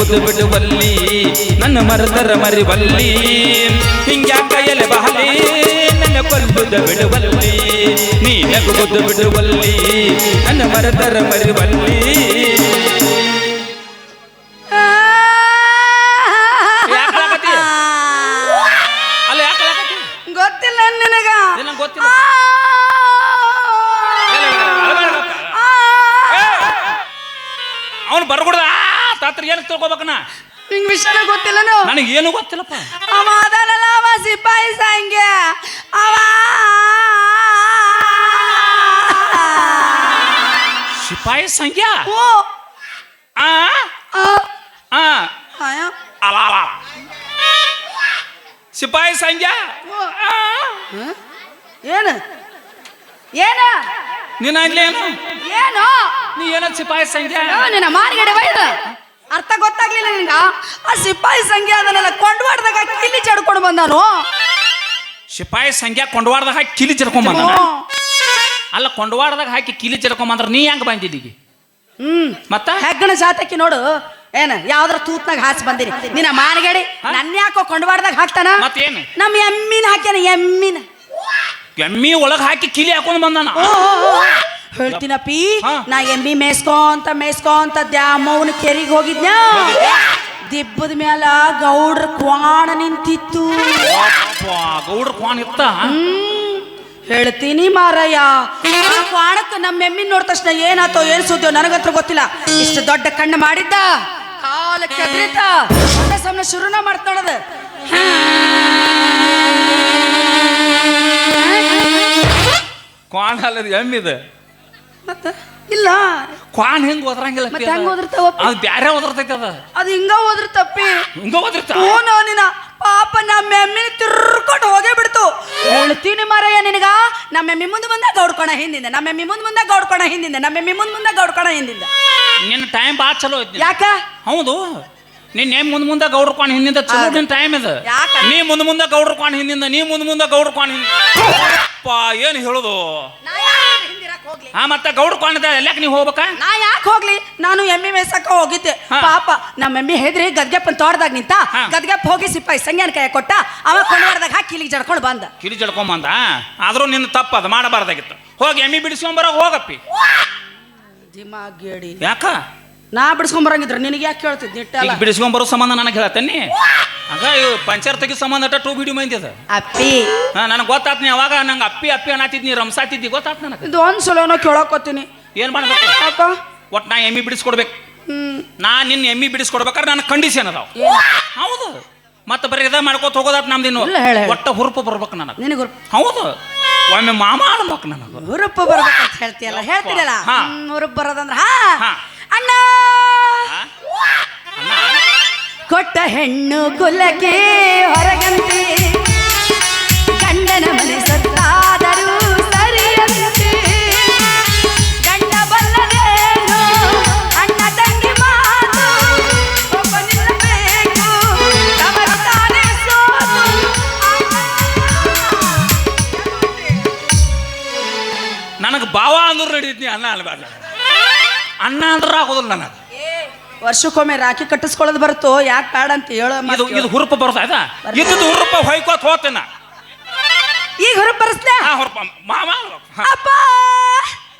ನಗುವುದು ಬಿಡುವಲ್ಲಿ ನನ್ನ ಮರದರ ಮರಿವಲ್ಲಿ. ಹಿಂಗ್ಯಾಕ ಎಲೆ ಬಹಲಿ ನನ್ನ ಕೊಲ್ಲುದ ಬಿಡುವಲ್ಲಿ. ನೀ ನಗುವುದು ಬಿಡುವಲ್ಲಿ ನನ್ನ ಮರದರ ಮರಿವಲ್ಲಿ? ಗೊತ್ತಿಲ್ಲ ನಿನಗ. ಗೊತ್ತಿಲ್ಲ. ಅವನು ಬರ್ಗುಡ್ದ? ತಾತ್ರ ಏನು ತಿಳ್ಕೊಬೇಕನ? ನಿಂಗ್ ವಿಷಯನೇ ಗೊತ್ತಿಲ್ಲನು? ನನಗೆ ಏನು ಗೊತ್ತಿಲ್ಲಪ್ಪ. ಅವ ಅದನಲ್ಲ ಅವ ಸಿಪಾಯಿ ಸಂಗೆ. ಅವ ಸಿಪಾಯಿ ಸಂಖ್ಯಾ ಓ ಆ? ಆ, ಆ. ಆಯ, ಅಲ ಸಂಖ್ಯಾ? ಏನು? ಏನು? ನಿನ್ನ ಏನು? ಏನು? ನೀ ಏನೋ ಸಿಪಾಯಿ ಸಂಖ್ಯಾ ನಿನ್ನ ಮಾರ್ಗಡೆ ಬೈದ. ಅರ್ಥ ಗೊತ್ತಾಗ್ಲಿಲ್ಲ ನಿನ್ಗ? ಆ ಸಿಪಾಯಿ ಸಂಖ್ಯೆ ಅದನ್ನೆಲ್ಲ ಕೊಂಡ್ವಾಡ್ದಾಗ ಕಿಲಿ ಚಡ್ಕೊಂಡು ಬಂದಾನು? ಸಿಪಾಯಿ ಸಂಖ್ಯೆ ಕೊಂಡವಾಡ್ದಾಗ ಹಾಕಿ ಕಿಲಿ ಚರ್ಕೊಂಬಂದ ಅಲ್ಲ ಕೊಂಡವಾಡ್ದಾಗ ಹಾಕಿ ಕಿಲಿ ಚರ್ಕೊಂಬಂದ್ರ ನೀ ಹೆಂಗ್ ಬಂದಿದ್ದೀಗಿ ಹ್ಮ್. ಮತ್ತ? ಹೆಗ್ಗಣ ಜಾತಕಿ ನೋಡು. ಏನ ಯಾವ್ದ್ರ ತೂತ್ನಾಗ ಹಾಸಿ ಬಂದಿರಿ? ನಿನ್ನ ಮಾನಗಡಿ ನನ್ನ ಯಾಕೋ ಕೊಂಡ್ವಾಡ್ದಾಗ ಹಾಕ್ತಾನ? ಮತ್ತೇನು ನಮ್ಮ ಎಮ್ಮಿನ ಹಾಕ್ಯಾನ ಎಮ್ಮಿನ. ಎಮ್ಮಿ ಒಳಗೆ ಹಾಕಿ ಕಿಲಿ ಹಾಕೊಂಡ್ ಬಂದಾನ. ಹೇಳ್ತೀನಪ್ಪಿ ಹಾ. ನಾ ಎಮ್ಮಿ ಮೇಯ್ಸ್ಕೊಂತ ಮೇಯ್ಸ್ಕೊಂತ ದ್ಯಾಮವ್ನ ಕೆರಿಗೆ ಹೋಗಿದ್ನ ದಿಬ್ಬದ ಮ್ಯಾಲ ಗೌಡ್ರ ಕ್ವಾಣ ನಿಂತಿತ್ತು. ಅಪ್ಪ, ಗೌಡ್ರ ಕ್ವಾನ್ ಇತ್ತ? ಹ್ಮ್. ಹೇಳ್ತೀನಿ ಮಾರಯ್ಯ. ಆ ಕ್ವಾಣಕ್ಕೆ ನಮ್ಮ ಎಮ್ಮಿನ ನೋಡಿದ ತಕ್ಷಣ ಏನಾತೋ ಏನ್ ಸುದ್ದಿಯೋ ನನಗತ್ರ ಗೊತ್ತಿಲ್ಲ. ಇಷ್ಟು ದೊಡ್ಡ ಕಣ್ಣು ಮಾಡಿದ್ದ? ಕಾಲ ಕೆದ್ರಿತ ಸಮನ ಶುರುನ ಮಾಡ್ತ ಕ್ವಾಣ ಕ್ವಾನ್ ಅಲ್ಲದ ಎಮ್ಮಿದ? ಮತ್ತ? ಇಲ್ಲ. ಕ್ವಾನ್ ಹೆಂಗ್ ಓದ್ರಂಗಿಲ್ಲ ಮತ್ತೆ ಹೆಂಗ್ ಓದಿರ್ತಾವ ಅದು ಬ್ಯಾರೆ ಓದಿರ್ತೈತಿ ಅದ. ಅದು ಹಿಂಗ ಓದ್ರ ತಪ್ಪಿ ಹಿಂಗ ಓದಿರ್ತ ಓನೋ ನಿನ ಪಾಪ ನಮ್ಮ ಎಮ್ಮಿನ ತಿರ್ಕೊಂಡು ಹೋಗೇ ಬಿಡ್ತು. ಹೇಳ್ತೀನಿ ಮಾರಯ್ಯ ನಿನಗ ನಮ್ಮ ಎಮ್ಮಿ ಮುಂದೆ ಮುಂದೆ ಗೌಡ್ಕೊಣ ಹಿಂದಿಂದ ನಮ್ಮ ಎಮ್ಮಿ ಮುಂದೆ ಮುಂದೆ ಗೌಡ್ಕೊಣ ಹಿಂದಿಂದ ನಮ್ಮ ಎಮ್ಮಿ ಮುಂದೆ ಮುಂದೆ ಗೌಡ್ಕೊಣ ಹಿಂದಿಂದ. ನಿನ್ನ ಟೈಮ್ ಬಾ ಚಲೋ ಐತಿ ಯಾಕ? ಹೌದು. ನಿನ್ನ ಏನ್ ಮುಂದ್ ಮುಂದೆ ಗೌಡ್ರ ಕ್ವಾನ್ ಹಿಂದಿಂದ ಚಲೋ ನಿನ್ ಟೈಮ್ ಇದು. ಯಾಕ? ನೀ ಮುಂದೆ ಮುಂದೆ ಗೌಡ್ರ ಕ್ವಾನ್ ಹಿಂದಿಂದ ನೀ ಮುಂದೆ ಮುಂದೆ ಗೌಡ್ರ ಹಿಂದಿಂದ ಏನ್ ಹೇಳುದು? ನಾ ಯಾಕ್ ಹಿಂದಿರಕ್ ಹೋಗ್ಲಿ ಹಾ ಮತ್ತೆ ಗೌಡ ಕೊಂಡದ ಎಲ್ಲಕ್ಕೆ ನೀವು ಹೋಗ್ಬೇಕಾ? ನಾ ಯಾಕೆ ಹೋಗ್ಲಿ? ನಾನು ಎಮ್ಮಿ ಮೇಯ್ಸಕ್ಕ ಹೋಗಿದ್ದೆ. ಪಾಪ ನಮ್ಮ ಎಮ್ಮಿ ಹೆದ್ರಿ ಗದ್ಗೆಪ್ಪನ್ ತೋಟದಾಗ ನಿಂತ. ಗದ್ಗೆಪ್ಪ ಹೋಗಿ ಸಿಪಾಯಿ ಸಂಜ್ಞಾನ ಕೈ ಕೊಟ್ಟ ಅವ ಕೊಂಡವಾಡ್ದಾಗ ಹಾಕಿ ಇಲ್ಲಿಗೆ ಜಡ್ಕೊಂಡು ಬಂದ. ಕಿರಿ ಜಡ್ಕೊಂಬಂದ ಆದ್ರೂ ನಿನ್ನ ತಪ್ಪ ಅದು ಮಾಡಬಾರ್ದಾಗಿತ್ತು. ಹೋಗಿ ಎಮ್ಮಿ ಬಿಡಿಸ್ಕೊಂಬರ ಹೋಗಪ್ಪಿ. ದಿಮಾಗ್ ಗೇಡಿ ಯಾಕ? ನಾ ಬಿಡಿಸ್ಕೊಂಬರಂಗಿದ್ರ ನಿನಗೆ ಯಾಕೆ ಕೇಳ್ತಿದ್ ಬಿಡಿಸ್ಕೊಂಬರೋ ಸಂಬಂಧ ನನಗೆ ಹೇಳ್ತೇನೆ ಇವ್ ಪಂಚರ್ ತೆಗಿ ಸಂಬಂಧ ಅಟ್ಟ ಟೂ ಬಿಡಿ ಮಂದಿ ಅದ. ಅಪ್ಪಿ. ಹಾ ನನಗೆ ಗೊತ್ತಾತ್ ನೀ ಅವಾಗ ನಂಗೆ ಅಪ್ಪಿ ಅಪ್ಪಿ ಅನ್ನತಿದ್ನಿ ರಂಸಾತಿದ್ದಿ ಗೊತ್ತಾತ್ ನನಗೆ? ಇದು ಒಂದ್ ಸಲನೋ ಕೇಳಕೋತೀನಿ. ಏನು ಮಾಡ್ಬೇಕು? ಯಾಕ? ಒಟ್ ನಾ ಎಮ್ಮಿ ಬಿಡಿಸ್ಕೊಡ್ಬೇಕು. ಹ್ಮ್. ನಾ ನಿನ್ನ ಎಮ್ಮಿ ಬಿಡಿಸ್ಕೊಡ್ಬೇಕಾದ್ರೆ ನನ್ನ ಕಂಡೀಷನ್ ಅದಾವ. ಹೌದು. ಮತ್ತೆ ಬರೀ ಇದ ಮಾಡ್ಕೋತ ಹೋಗೋದಾತ್ ನಮ್ದಿನ್ನು ಇಲ್ಲ, ಹೇಳು, ಹೇಳು. ಒಟ್ಟ ಹುರುಪು ಬರ್ಬೇಕು ನನಗೆ. ನಿನಗೆ ಹೌದು. ಒಮ್ಮೆ ಮಾಮ ಅನ್ಬೇಕು ನನಗೆ. ಹುರುಪು ಬರ್ಬೇಕಂತ ಹೇಳ್ತೀಯಲ್ಲ ಹೇಳ್ತೀರಲ್ಲ ಹಾ. ಹ್ಮ್, ಹುರುಪು ಬರೋದಂದ್ರ ಹಾ. ಹಾ. ಅಣ್ಣ? ಅಣ್ಣ? ಕೊಟ್ಟ ಹೆಣ್ಣು ಕುಲಕ್ಕೆ ಹೊರಗಂತೆ. ಗಂಡನ ಮನೆ ಸತ್ತಾದರೂ ಸರಿಯಂತೆ. ಗಂಡ ಅಣ್ಣ ತಂಗಿ ಮಾತು ನನಗೆ ಭಾವ ಅಂದ್ರೆ ನಡೀತೀನಿ ಅನ್ನ ಅನ್ಬಾರ್ದು ಅಣ್ಣ ಅಂದ್ರೆ ಆಗೋದಿಲ್ಲ ನನಗೆ. ವರ್ಷಕ್ಕೊಮ್ಮೆ ರಾಖಿ ಕಟ್ಟಿಸ್ಕೊಳ್ಳೋದು ಬರುತ್ತೋ? ಯಾಕೆ ಬೇಡ ಅಂತ ಹೇಳೋ ಇದು ಇದು ಹುರುಪ ಬರ್ತಾ ಇದು ಇದ್ದದ್ದು ಹುರುಪ ಹೊಯ್ಕೋತ ಹೋತೇನ. ಈಗ ಹೊರಗೆ ಬರಸ್ಲಾ ಹಾ ಹುರುಪ ಮಾಮ. ಅಪ್ಪ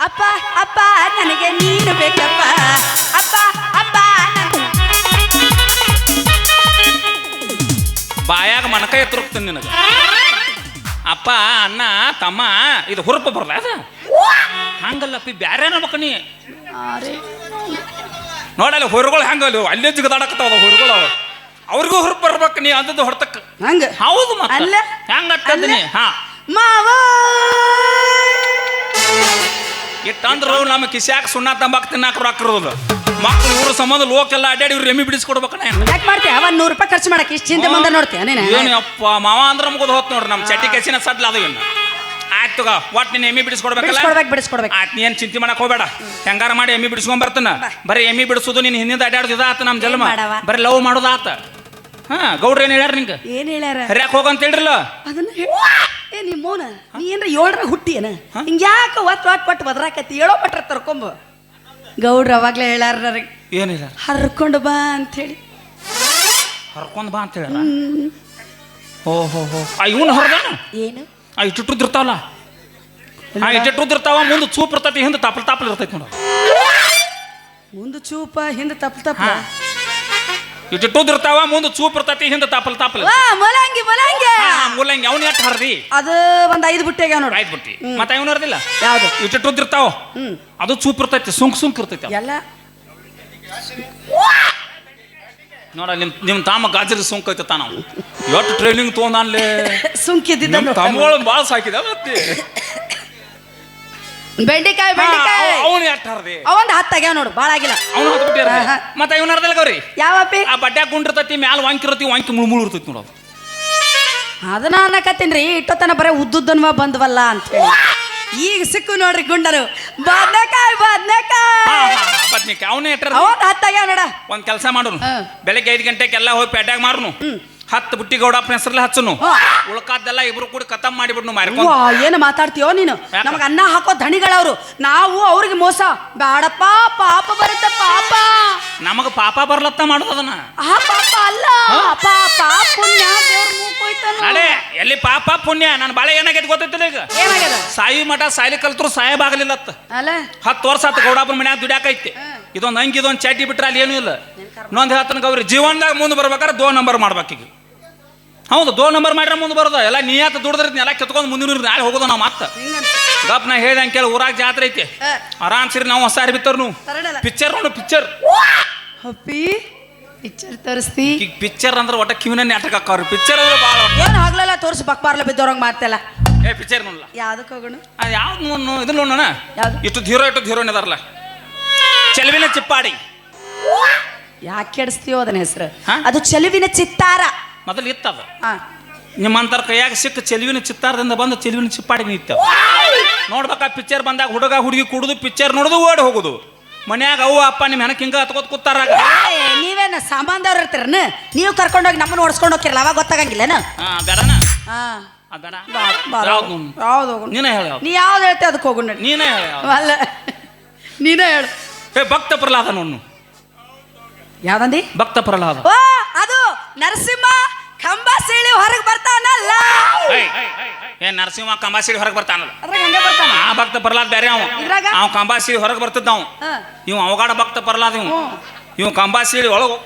ಅಪ್ಪ ಅಪ್ಪ ನನಗೆ ನೀನು ಬೇಕಪ್ಪ. ಅಪ್ಪ ಅಪ್ಪ ಬಾಯಾಗ ಮನಕೈ ತುರುಕ್ತೀನಿ ನಿನಗೆ. ಅಪ್ಪ ಅಣ್ಣ ತಮ್ಮ ಇದು ಹುರುಪ ಬರಲ್ಲ ಅದ? ಹಂಗಲ್ಲಪ್ಪಿ ಬ್ಯಾರೇನ ಅನ್ಬೇಕು ನೀ? ಆರೆ. ನೋಡಲ್ಲ ಹೊರಗಳು ಹಂಗಲ್ಲ? ಅಲ್ಲೇ ಜಿಗದಾಡಕತ್ತಾವ ಹೊರಗಳು ಅವ. ಅವ್ರಿಗೂ ಹೊರಗೆ ಬರ್ಬೇಕು ನೀ ಅಂದದ್ದು ಹೊರತಕ್ಕ. ಹಂಗ? ಹೌದು ಮತ್ತೆ? ಅಲ್ಲ? ಹೆಂಗತ್ತದನಿ ನೀ? ಹಾ. ಮಾವ! ಇಟ್ಟಂದ್ರು ನಮ್ಮ ಕಿಸ್ಯಾಕ ಸುಣ್ಣ ತಂಬಾಕ್ ತಿನ್ನಾಕ ರೊಕ್ಕ ಮಕ್ಳು ಇವ್ರ ಸಂಬಂಧ ಲೋಕೆಲ್ಲ ಅಡ್ಡಾಡಿ ಇವ್ರು ಎಮ್ಮಿ ಬಿಡಿಸ್ಕೊಡ್ಬೇಕಣ್ಣ ಯಾಕೆ ಮಾಡ್ತೀಯ? ಅವನ್ ನೂರು ರೂಪಾಯಿ ಖರ್ಚು ಮಾಡಕ್ಕೆ ಇಷ್ಟು ಚಿಂತೆ ಮುಂದೆ ನೋಡ್ತೀಯ ನೀನು? ಏನಪ್ಪ ಅಪ್ಪ ಮಾವ ಅಂದ್ರೆ ಮುಗಿದು ಹೋತ್ ನೋಡ್ರಿ ನಮ್ಮ ಚಟ್ಟಿ ಕೆಸಿನ ಸಡ್ಲ ಅದು ಇನ್ನು. ಆಯ್ತು ತಗೋ ಒಟ್ಟು ನಿನ್ನ ಎಮ್ಮಿ ಬಿಡಿಸ್ಕೊಡ್ಬೇಕಲ್ಲ? ಬಿಡಿಸ್ಕೊಡ್ಬೇಕು ಬಿಡಿಸ್ಕೊಡ್ಬೇಕು. ಆಯ್ತು ನೀ ಏನು ಚಿಂತೆ ಮಾಡಕ್ ಹೋಗ್ಬೇಡ. ಹೆಂಗಾರ ಮಾಡಿ ಎಮ್ಮಿ ಬಿಡಿಸ್ಕೊಂಡ್ ಬರ್ತಾನ. ಬರೀ ಎಮ್ಮಿ ಬಿಡಿಸೋದು ನಿನ್ನ ಹಿಂದಿಂದ ಅಡ್ಡಾಡೋದು ಇದಾತ ನಮ್ಮ ಜನ್ಮ ಮಾಡವ? ಬರೀ ಲವ್ ಮಾಡೋದು ಆತ ಹಾ ಗೌಡ್ರ ಏನ್ ಹೇಳ್ಯಾರ ನಿಂಗೆ? ಏನ್ ಹೇಳ್ಯಾರ? ಹರ್ಯಾಕ್ ಹೋಗಂತ ಹೇಳ್ರಲ್ಲ ಅದನ್ನ ಹೇಳ್- ಏ ನಿಮ್ಮೋನ ನೀ ಏನ್ರ ಏಳ್ರ ಹುಟ್ಟಿ ಏನ ಹಿಂಗ ಯಾಕ ಒತ್ ಒಟ್ ಒಟ್ಟು ಬದ್ರಾಕತಿ ಹೇಳೋ ಪಟ್ರ ತರ್ಕೊಂಬ. ಗೌಡ್ರ ಅವಾಗ್ಲೇ ಹೇಳ್ಯಾರ ನನಗೆ ಏನಿಲ್ಲ ಹರ್ಕೊಂಡು ಬಾ ಅಂತ ಹೇಳಿ. ಹರ್ಕೊಂಡ್ ಬಾ ಅಂತ ಹೇಳ್ಯಾರ? ಓ ಹೋ ಹೋ ಆ ಇವನು ಹೊರದಾನ? ಏನು? ಆ ಇಟ್ಟಿಟ್ಟಿರ್ತಾವಲ್ಲ ಆ ಇಟ್ಟಿಟ್ಟಿರ್ತಾವ ಮುಂದೆ ಚೂಪ್ ಇರ್ತೈತಿ ಹಿಂದೆ ತಪ್ಪಲ್ ತಪ್ಪಲ್ ಇರ್ತೈತಿ ನೋಡು. ಮುಂದೆ ಚೂಪ ಹಿಂದೆ ತಪ್ಪಲ್ ತಪ್ಪ ಹಾ. ಇಟ್ಟಿಟ್ಟಿರ್ತಾವ ಮುಂದೆ ಚೂಪ್ ಇರ್ತೈತಿ ಹಿಂದೆ ತಪ್ಪಲ್ ತಾಪಲ್. ವಾ ಮಲಂಗಿ ಮಲಂಗಿ. ಮೂಲಂಗಿ ಅವ್ನು ಎಷ್ಟು ಹರ್ದಿ? ಅದು ಒಂದು ಐದು ಬುಟ್ಟೆಗೆ ನೋಡು. ಐದು ಬಿಟ್ಟಿ. ಮತ್ತೆ ಅವನು ಹರ್ದಿಲ್ಲ? ಯಾವ್ದು? ಇಟ್ಟಿಟ್ಟಿರ್ತಾವ ಹ್ಮ್. ಅದು ಚೂಪ್ ಇರ್ತೈತಿ ಸುಂಕ್ ಸುಂಕ್ ಇರ್ತೈತಿ ಎಲ್ಲ. ನೋಡ ನಿಮ್ ನಿಮ್ ತಾಮ ಗಾಜರಿ ಸುಂಕ ಐತೆ ನಾವು. ಎಷ್ಟು ಟ್ರೈನಿಂಗ್ ತೊಗೊಂಡಾನ್ಲೇ ಸುಂಕಿದ್ದ ತಮ್ಮ ಭಾಳ ಸಾಕಿದ ಮತ್ತೆ. ಬೆಂಡೆಕಾಯಿ ಬೆಂಡೆಕಾಯಿ. ಅವನು ಎಷ್ಟು ಹರ್ದಿ? ಅವಂದ್ ಹತ್ತಾಗ್ಯಾವ ನೋಡು ಭಾಳ ಆಗಿಲ್ಲ. ಅವನು ಹತ್ತು ಬಿಟ್ಟಿರ ಮತ್ತೆ ಇವನ ಅರ್ಧ ಗೌರಿ? ಯಾವಪ್ಪಿ? ಆ ಬಡ್ಡ್ಯಾಗ ಗುಂಡಿರ್ತೈತಿ ಮ್ಯಾಲ ವಾಂಕಿರತಿ ವಾಂಕಿ ಮುಳು ಮುಳು ಇರ್ತೈತಿ ನೋಡೋದು ಅದನ್ನ ಅನ್ನಕತ್ತೀನ್ರಿ ಇಟ್ಟೋತನ ಬರೇ ಉದ್ದುದ್ದನ್ವ ಬಂದ್ವಲ್ಲ ಅಂತ ಹೇಳಿ ಈಗ ಸಿಕ್ಕು ನೋಡ್ರಿ ಗುಂಡರು. ಬದ್ನೆಕಾಯಿ ಬದ್ನೆಕಾಯಿ. ಬದ್ನಿಕಾಯಿ. ಅವನೇ ಇಟ್ಟರ ಅವಂದ್ ಹತ್ತಾಗ್ಯಾವ ನೋಡ. ಒಂದ್ ಕೆಲಸ ಮಾಡೋನು. ಬೆಳಗ್ಗೆ ಐದು ಗಂಟೆಗೆಲ್ಲ ಹೋಗಿ ಪೇಟ್ಯಾಗ ಮಾರುನು. ಹತ್ತು ಬುಟ್ಟಿ ಗೌಡಪ್ಪನ ಹೆಸರಲ್ಲಿ ಹಚ್ಚನು. ಉಳ್ಕಾದ್ದೆಲ್ಲ ಇಬ್ರು ಕೂಡ ಕತಮ್ ಮಾಡಿಬಿಡ್ನು ಮಾರ್ಕೊಂಡು. ಏನು ಮಾತಾಡ್ತೀಯೋ ನೀನು? ನಮಗೆ ಅನ್ನ ಹಾಕೋ ಧಣಿಗಳವರು. ನಾವು ಅವ್ರಿಗೆ ಮೋಸ. ಬೇಡಪ್ಪ ಪಾಪ ಬರುತ್ತೆ ಪಾಪ. ನಮಗ ಪಾಪ ಬರ್ಲತ್ತ ಮಾಡೋದನ್ನ ಆ ಪಾಪ ಅಲ್ಲ. ಪಾಪ ಪುಣ್ಯ ದೇವ್ರ ನಡೆ ಎಲ್ಲಿ ಪಾಪ ಪುಣ್ಯ? ನಾನು ಬಾಳೆ ಏನಾಗೈತಿ ಗೊತ್ತೈತಿಲ್ಲ ಈಗ? ಏನಾಗ್ಯದ? ಸಾಯಿ ಮಠ ಸಾಯಿ ಕಲ್ತರು ಸಾಯಬಾಗಲಿಲ್ಲತ್ತ ಅಲ್ಲ ಹತ್ತು ವರ್ಷ ಆತು ಗೌಡಪ್ಪನ ಮನ್ಯಾಗ ದುಡ್ಯಾಕೈತಿ. ಇದೊಂದು ಅಂಗಿ ಇದೊಂದು ಚಾಟಿ ಬಿಟ್ರೆ ಅಲ್ಲಿ ಏನೂ ಇಲ್ಲ. ಇನ್ನೊಂದು ಹೇಳ್ತಾನೆ ಗೌರಿ ಜೀವನದಾಗ ಮುಂದೆ ಬರ್ಬೇಕಾದ್ರೆ ದೋ ನಂಬರ್ ಮಾಡ್ಬೇಕೀಗ. ಹೌದು ದೋ ನಂಬರ್ ಮಾಡ್ರೆ ಮುಂದೆ ಬರೋದು. ಎಲ್ಲ ನೀಯಾತ ದುಡ್ದಿರ್ತೀನಿ ಎಲ್ಲ ಕಿತ್ಕೊಂಡು ಮುಂದಿನ ನಾಳೆ ಹೋಗೋದು ನಾವು ಮತ್ತೆ. ಗಪ್ ನಾ ಹೇಳ್ದಂಗೆ ಕೇಳಿ ಊರಾಗ ಜಾತ್ರೆ ಐತಿ. ಆರಾಮ್ ಸಿರಿ ನಾವು ಹೊಸ ಬಿತ್ತರ್ ನೀವು. ತರಡಲ್ಲ ಪಿಕ್ಚರ್ ನೋಡು ಪಿಕ್ಚರ್ ಹಪ್ಪಿ ಪಿಕ್ಚರ್ ತೋರಿಸ್ತಿ. ಈಗ ಪಿಕ್ಚರ್ ಅಂದ್ರೆ ಒಟ್ಟ ಕಿವಿನ ನಾಟಕ ಹಾಕವ್ರಿ. ಪಿಕ್ಚರ್ ಅಂದ್ರೆ ಭಾಳ ಏನು ಆಗ್ಲಲ್ಲ ತೋರಿಸಿ ಬಕ್ಬಾರ್ಲ ಬಿದ್ದವ್ರಂಗೆ ಮಾಡ್ತಲ್ಲ ಏ ಪಿಕ್ಚರ್ ನೋಡಲ್ಲ ಯಾವ್ದಕ್ಕೆ ಹೋಗೋಣ? ಅದು ಯಾವ್ದು ನೋಡು ಇದು ನೋಡೋಣ? ಇಷ್ಟು ಹೀರೋ ಇಟ್ಟು ಹೀರೋನ್ ಇದಾರಲ್ಲ ಚೆಲುವಿನ ಚಿಪ್ಪಾಡಿ. ಯಾಕೆ ಕೆಡಿಸ್ತೀವೋ ಅದನ್ನ ಹೆಸರು? ಅದು ಚೆಲುವಿನ ಚಿತ್ತಾರ. ಮೊದಲು ಇತ್ತದ. ಹಾ ನಿಮ್ಮಂತರ ಕೈಯಾಗ ಸಿಕ್ಕ ಚೆಲುವಿನ ಚಿತ್ತಾರದಿಂದ ಬಂದು ಚೆಲುವಿನ ಚಿಪ್ಪಾಡಿ ನಿಂತ ನೋಡ್ಬೇಕಾ ಪಿಕ್ಚರ್ ಬಂದಾಗ ಹುಡುಗ ಹುಡುಗಿ ಕುಡಿದು ಪಿಕ್ಚರ್ ನೋಡುದು ಓಡಿ ಹೋಗುದು. ಮನ್ಯಾಗ ಅವ್ವ ಅಪ್ಪ ನಿಮ್ಮ ಹೆಣಕ್ ಹಿಂಗ ಹತ್ಕೋತ್ ಕೂತಾರ ನೀವೇನ ಸಾಮಾನ್ದವ್ರು ಇರ್ತೀರನ? ನೀವು ಕರ್ಕೊಂಡೋಗಿ ನಮ್ಮನ್ನ ಓಡಿಸ್ಕೊಂಡು ಹೋಗಿರಲ್ಲ ಅವಾಗ ಗೊತ್ತಾಗಂಗಿಲ್ಲನ? ಬೇಡನ? ಹಾ ಆ, ಬೇಡ. ಬಾ, ಬಾ, ಯಾವ್ದು ನೋಡು? ನೀನೇ ಹೇಳ ನೀ ಯಾವ್ದು ಹೇಳ್ತೆ ಅದಕ್ಕೆ ಹೋಗು ನೀನೇ ಹೇಳ ಅಲ್ಲ. ನೀನೇ ಹೇಳು. ಭಕ್ತ ಪ್ರಹ್ಲಾದ ನೋಡು ಯಾವ್ದಂದಿ? ಭಕ್ತ ಪ್ರಹ್ಲಾದ. ಓ ನರಸಿಂಹ ಕಂಬ ಸೀಳಿ ಹೊರಗೆ ಬರ್ತಾನಲ್ಲ. ಏ ನರಸಿಂಹ ಕಂಬಾಸಿಡಿ ಹೊರಗೆ ಬರ್ತಾನಲ್ಲ. ಅದ್ರಾಗ ಹಂಗೆ ಬರ್ತಾನ? ಆ ಭಕ್ತ ಪ್ರಹ್ಲಾದ ಬೇರೆ ಅವ. ಇದ್ರಾಗ? ಅವ ಸೀಳಿ ಹೊರಗೆ ಬರ್ತಿದ್ದ ಅವ. ಹಾ. ಇವ್ ಅವಗಾಡ ಭಕ್ತ ಪ್ರಹ್ಲಾದ ಇವ್. ಇವ್ ಕಂಬ ಸೀಳಿ ಒಳಗೆ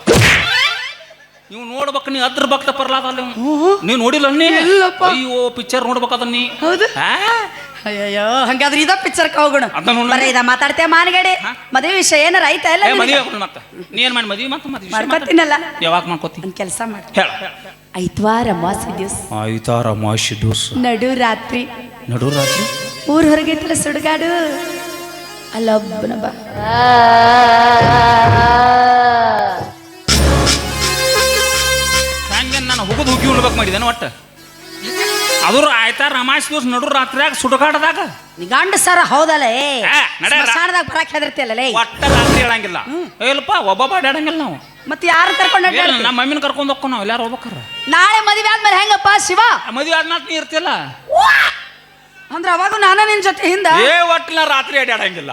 ಇವ್ ನೋಡ್ಬೇಕು ನೀ ಅದ್ರ ಭಕ್ತ ಪ್ರಹ್ಲಾದ ಅಲ್ಲ ಇವ್. ನೀ ನೋಡಿಲ್ಲ ನೀ ಇಲ್ಲಪ್ಪ. ಅಯ್ಯೋ ಪಿಕ್ಚರ್ ನೋಡ್ಬೇಕಾದ ನೀ. ಹೌದು. ಆ? ಅಯ್ಯಯ್ಯೋ ಹಂಗಾದ್ರೆ ಇದ ಪಿಕ್ಚರ್ಗೆ ಹೋಗೋಣ. ನೋಡು. ಬರೀ ಇದ ಮಾತಾಡ್ತೇವೆ ಮಾನಗಡೆ. ಹಾ? ಮದುವೆ ವಿಷಯ ಏನಾರ ಐತ ಇಲ್ಲ ಏ? ಮದುವೆ ಮತ್ತೆ. ನೀ ಏನ್ ಮಾಡಿ ಮದುವೆ ಮತ್ತೆ ಮದುವೆ ಮಾಡ್ಕೊತೀನಲ್ಲ ಯಾವಾಗ ಮಾಡ್ಕೋತಿ? ಒಂದ್ ಕೆಲಸ ಮಾಡಿ. ಹೇಳ. ಐತ್ವಾರ ಮಾಸಿ ದಿವಸ. ಆಯ್ತಾರ ಮಾಶಿ ದಿವಸ. ನಡು ರಾತ್ರಿ. ನಡು ರಾತ್ರಿ? ಊರ್ ಹೊರಗೈತಲ್ಲ ಸುಡುಗಾಡು. ಅಲ್ಲೊಬ್ಬನ ಬಾ. ಹಂಗೆ ನಾನು ಹುಗುದು ಹುಗಿ ಉಳ್ಬೇಕು ಮಾಡಿದ್ದೇನೆ ಒಟ್ಟು? ಅದ್ರ ಆಯ್ತಾ ರಮಾಶ್ ದಿವಸ ನಡು ರಾತ್ರಿಯಾಗ ಸುಡುಗಾಡದಾಗ? ನೀ ಗಂಡ ಸರ ಹೌದಲ್ಲ ಏ ಏ, ನಡೆ ರಾ- ಸ್ಮಶಾನದಾಗ ಬರಕ್ ಹೆದರ್ತಿಯಲ್ಲ ಲೇ ಒಟ್ಟ ರಾತ್ರಿ ಹೇಳಂಗಿಲ್ಲ. ಇಲ್ಲಪ್ಪ ಒಬ್ಬೊಬ್ಬ ಅಡ್ಯಾಡಂಗಿಲ್ಲ ನಾವು. ಮತ್ತೆ ಯಾರು ಕರ್ಕೊಂಡು ಅಡ್ಡಾಡ್ತಿ? ನಮ್ಮ ಮಮ್ಮಿನ ಕರ್ಕೊಂಡು ಹೋಗ್ಕೊ ನಾವು ಎಲ್ಲಾರು ಹೋಗ್ಬೇಕಾರ ನಾಳೆ ಮದುವೆ ಆದ್ಮೇಲೆ ಹೆಂಗಪ್ಪ ಶಿವ? ಮದುವೆ ಆದ್ಮೇಲೆ ನೀ ಇರ್ತಿಲ್ಲ ಅಂದ್ರೆ ಅವಾಗ ನಾನು ನಿನ್ ಜೊತೆ ಹಿಂದ? ಏ ಒಟ್ಟಿನ ರಾತ್ರಿ ಅಡ್ಯಾಡಂಗಿಲ್ಲ.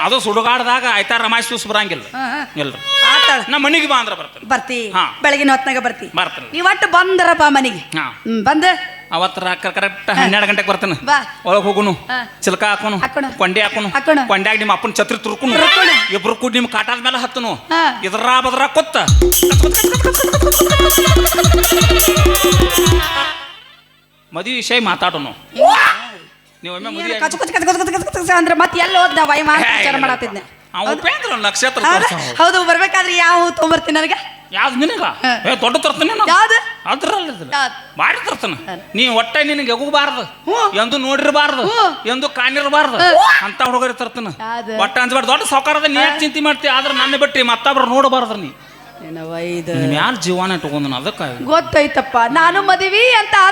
ಅದು ಸುಡುಗಾಡದಾಗ ಆಯ್ತಾ ರಮಾಶ್ ದಿವಸ ಬರಂಗಿಲ್ಲ. ಹಾ, ಹಾ. ಇಲ್ರಿ ಆತಾಳ ನಮ್ಮ ಮನೆಗೆ ಬಾ ಅಂದ್ರೆ ಬರ್ತೀನಿ. ಬರ್ತಿ. ಹಾ. ಬೆಳಗಿನ ಹೊತ್ನಾಗ ಬರ್ತಿ. ಬರ್ತೀನಿ. ನೀವ್ ಒಟ್ಟು ಬಂದರಪ್ಪ ಮನೆಗೆ. ಹಾ. ಹ್ಮ್ ಬಂದ. ಅವತ್ತು ಕರೆಕ್ಟ್ ಹನ್ನೆರಡು ಗಂಟೆಗೆ ಬರ್ತಾನೆ ಬಾ. ಒಳಗೆ ಹೋಗುನು ಹಾ. ಚಿಲ್ಕ ಹಾಕೋನು ಹಾಕೋಣ. ಕೊಂಡೆ ಹಾಕೋನು ಹಾಕೋಣ. ಕೊಂಡ್ಯಾಗ ನಿಮ್ಮ ಅಪ್ಪನ ಛತ್ರಿ ತುರ್ಕೊಂಡು ತುರ್ಕುನು. ಇಬ್ರು ಕೂಡ ನಿಮ್ಮ ಕಾಟಾದ ಮೇಲೆ ಹತ್ತನು ಹಾ. ಇದ್ರ ಬದ್ರ ಕೊತ್ತ ಮದುವೆ ವಿಷಯ ಮಾತಾಡೋನು ನೀವು ಮದುವೆ ಕಚ ಕಚ ಕಚ ಕಚ ಕಚ ಕಚ ಕಚ ಅಂದ್ರೆ ಮತ್ತೆ ಎಲ್ಲಿ ಹೋದ್ ವೈ ಮಾಡಿ ವಿಚಾರ ಮಾಡತ್ತಿದ್ನೆ ಅವ ಉಪೇಂದ್ರ ನಕ್ಷತ್ರ ಹೌದಾ? ಹೌದು ಬರ್ಬೇಕಾದ್ರೆ ಯಾವ ಹೂ ತೊಗೊಂಬರ್ತೀನಿ ನನಗೆ ಯಾವ್ದು ನಿನಗ ಹಾ. ಏ ದೊಡ್ಡ ತರ್ತೀನಿ ಯಾವ್ದು ಅದ್ರಲ್ಲ ತರ್ತಾನ ನೀ ಒಟ್ಟ ನಿನಗೆ ಎಗುಬಾರ್ದು. ಎಂದು ನೋಡಿರಬಾರ್ದು. ಎಂದು ಕಾಣಿರಬಾರ್ದು ಅಂತ ಹುಡುಗರಿ ತರ್ತಾನ? ಒಟ್ಟ ಅಂಜಬಾರ್ದು ದೊಡ್ಡ ಸೌಕಾರದ ನೀ ಚಿಂತೆ ಮಾಡ್ತಿ? ಆದ್ರೆ ನನ್ನ ಬಿಟ್ಟು ಮತ್ತೊಬ್ರು ನೋಡಬಾರ್ದು ನೀ. ಯಾರು ಜೀವನ ಇಟ್ಕೊಂಡ್ ಅದಕ್ಕೆ ಗೊತ್ತೈತಪ್ಪ ನಾನು ಮದುವೆ ಅಂತ